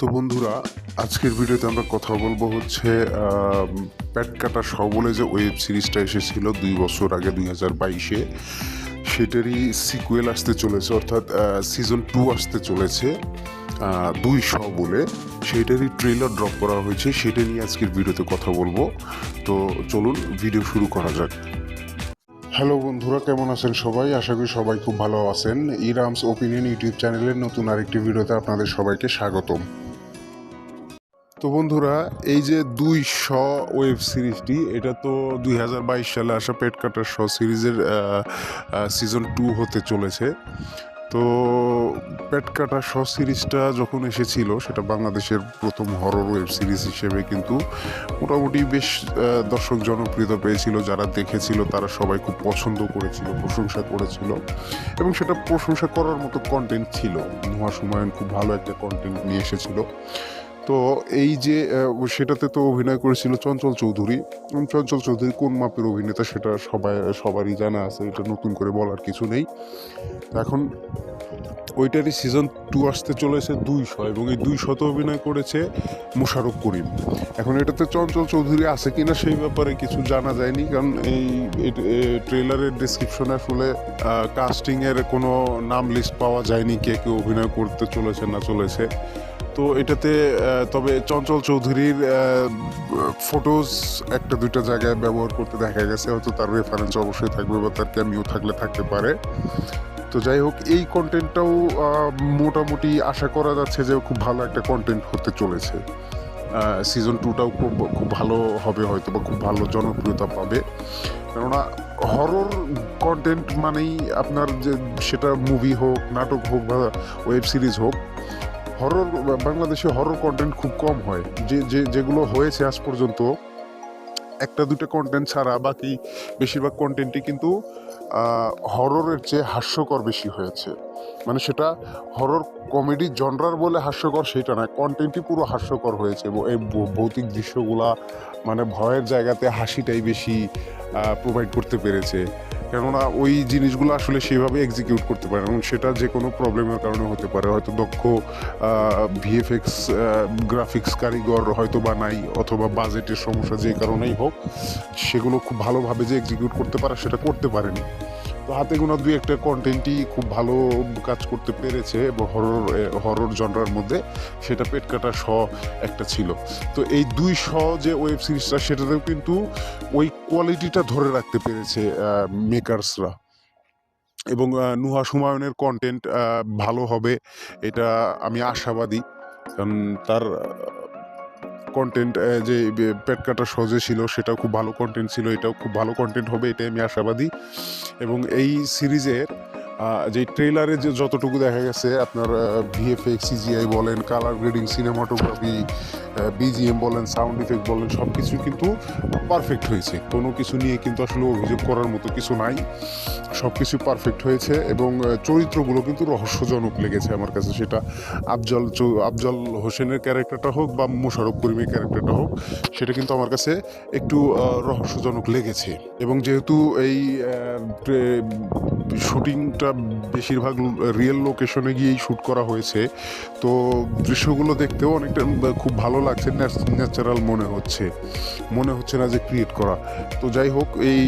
তো বন্ধুরা, আজকের ভিডিওতে আমরা কথা বলব হচ্ছে প্যাট কাটা বলে যে ওয়েব সিরিজটা এসেছিল দুই বছর আগে, দুই হাজার বাইশে। সেটারই সিকুয়েল আসতে চলেছে, অর্থাৎ সিজন টু আসতে চলেছে দুই শ বলে। সেটারই ট্রেলার ড্রপ করা হয়েছে, সেটা নিয়ে আজকের ভিডিওতে কথা বলব। তো চলুন ভিডিও শুরু করা যাক। হ্যালো বন্ধুরা, কেমন আছেন সবাই? আশা করি সবাই খুব ভালো আছেন। ইরামস ওপিনিয়ন ইউটিউব চ্যানেলের নতুন আরেকটি ভিডিওতে আপনাদের সবাইকে স্বাগতম। তো বন্ধুরা, এই যে দুই শ ওয়েব সিরিজটি, এটা তো দুই হাজার বাইশ সালে আসা পেট কাটার শ সিরিজের সিজন টু হতে চলেছে। তো পেট কাটা শ সিরিজটা যখন এসেছিল, সেটা বাংলাদেশের প্রথম হরর ওয়েব সিরিজ হিসেবে কিন্তু মোটামুটি বেশ দর্শক জনপ্রিয়তা পেয়েছিল, যারা দেখেছিল তারা সবাই খুব পছন্দ করেছিল, প্রশংসা করেছিল। এবং সেটা প্রশংসা করার মতো কন্টেন্ট ছিল নুহা সুমায়ন খুব ভালো একটা কন্টেন্ট নিয়ে এসেছিল। তো এই যে সেটাতে তো অভিনয় করেছিল চঞ্চল চৌধুরী। চঞ্চল চৌধুরী কোন মাপের অভিনেতা সেটা সবাই, সবারই জানা আছে, এটা নতুন করে বলার কিছু নেই। এখন ওইটারই সিজন টু আসতে চলেছে দুইশো এবং এই দুই দুইশত অভিনয় করেছে মোশারফ করিম। এখন এটাতে চঞ্চল চৌধুরী আছে কি না সেই ব্যাপারে কিছু জানা যায়নি, কারণ এই ট্রেলারের ডিসক্রিপশনে আসলে কাস্টিংয়ের কোনো নাম লিস্ট পাওয়া যায়নি কে কে অভিনয় করতে চলেছে না চলেছে। তো এটাতে তবে চঞ্চল চৌধুরীর ফটোজ একটা দুইটা জায়গায় ব্যবহার করতে দেখা গেছে, হয়তো তার রেফারেন্স অবশ্যই থাকবে বা তার ক্যামিও থাকলে থাকতে পারে। তো যাই হোক, এই কন্টেন্টটাও মোটামুটি আশা করা যাচ্ছে যে খুব ভালো একটা কন্টেন্ট হতে চলেছে। সিজন টুটাও খুব খুব ভালো হবে হয়তো বা খুব ভালো জনপ্রিয়তা পাবে। কেননা হরর কন্টেন্ট মানেই আপনার যে, সেটা মুভি হোক, নাটক হোক বা ওয়েব সিরিজ হোক হরর বাংলাদেশে হরর কন্টেন্ট খুব কম হয়। যে যে, যেগুলো হয়েছে আজ পর্যন্ত, একটা, দুটো কন্টেন্ট ছাড়া বাকি বেশিরভাগ কন্টেন্টই কিন্তু হররের চেয়ে হাস্যকর বেশি হয়েছে। মানে সেটা হরর কমেডি জনরার বলে হাস্যকর সেটা না কন্টেন্টই পুরো হাস্যকর হয়েছে। এই ভৌতিক দৃশ্যগুলা মানে ভয়ের জায়গাতে হাসিটাই বেশি প্রোভাইড করতে পেরেছে। কেননা ওই জিনিসগুলো আসলে সেভাবে এক্সিকিউট করতে পারে এবং সেটা যে কোনো প্রবলেমের কারণে হতে পারে। হয়তো দক্ষ ভিএফএক্স গ্রাফিক্স কারিগর হয়তো বা নাই, অথবা বাজেটের সমস্যা যে কারণেই হোক, সেগুলো খুব ভালোভাবে যে এক্সিকিউট করতে পারে, সেটা করতে পারেনি। তো হাতে গোনা দুই একটা কন্টেন্টই খুব ভালো কাজ করতে পেরেছে এবং হরর হরর জনরার মধ্যে সেটা পেট কাটা শ একটা ছিল। তো এই দুই শ যে ওয়েব সিরিজটা সেটাতেও কিন্তু ওই কোয়ালিটিটা ধরে রাখতে পেরেছে মেকার্সরা এবং নুহা সুমায়নের কন্টেন্ট ভালো হবে, এটা আমি আশাবাদী। কারণ তার কন্টেন্ট যে পেট কাটা সহজে ছিল, সেটাও খুব ভালো কন্টেন্ট ছিল, এটাও খুব ভালো কন্টেন্ট হবে, এটাই আমি আশাবাদী। এবং এই সিরিজের যে ট্রেলারে যে যতটুকু দেখা গেছে, আপনার ভিএফএক্স, সিজিআই বলেন, কালার গ্রেডিং, সিনেমাটোগ্রাফি বিজিএম বলেন, সাউন্ড ইফেক্ট বলেন সব কিছু কিন্তু পারফেক্ট হয়েছে। কোনো কিছু নিয়ে কিন্তু আসলে অভিযোগ করার মতো কিছু নাই। সব কিছু পারফেক্ট হয়েছে এবং চরিত্রগুলো কিন্তু রহস্যজনক লেগেছে আমার কাছে সেটা। আফজল আফজল হোসেনের ক্যারেক্টারটা হোক বা মোশারফ করিমের ক্যারেক্টারটা হোক, সেটা কিন্তু আমার কাছে একটু রহস্যজনক লেগেছে। এবং যেহেতু এই শুটিংটা বেশিরভাগ রিয়েল লোকেশনে গিয়েই শ্যুট করা হয়েছে। তো দৃশ্যগুলো দেখতেও অনেকটা, খুব ভালো লাগছে ন্যাচারাল মনে হচ্ছে। মনে হচ্ছে না যে ক্রিয়েট করা। তো যাই হোক, এই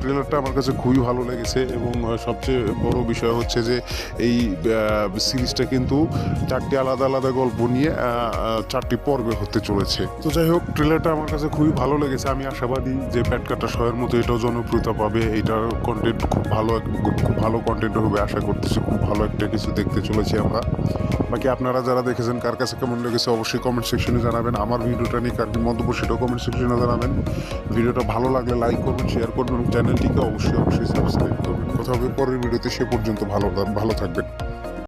ট্রেলারটা আমার কাছে খুবই ভালো লেগেছে এবং সবচেয়ে বড় বিষয় হচ্ছে যে এই সিরিজটা কিন্তু চারটি আলাদা আলাদা গল্প নিয়ে চারটি পর্বে হতে চলেছে। তো যাই হোক ট্রেলারটা আমার কাছে খুবই ভালো লেগেছে। আমি আশাবাদী যে প্যাট কাটা শয়ের মতো এটাও জনপ্রিয়তা পাবে। এটার কন্টেন্ট খুব ভালো খুব ভালো কন্টেন্ট হবে আশা করতেছি খুব ভালো একটা কিছু দেখতে চলেছি আমরা। বাকি আপনারা যারা দেখেছেন কার কাছে কেমন লেগেছে অবশ্যই কমেন্ট সেকশনে জানাবেন। আমার ভিডিওটা নিয়ে কার মন্তব্য সেটাও কমেন্ট সেকশনে জানাবেন। ভিডিওটা ভালো লাগলে লাইক করবেন শেয়ার করবেন চ্যানেলটিকে অবশ্যই অবশ্যই সাবস্ক্রাইব করবেন। কথা হবে পরের ভিডিওতে, সে পর্যন্ত ভালো ভালো থাকবেন।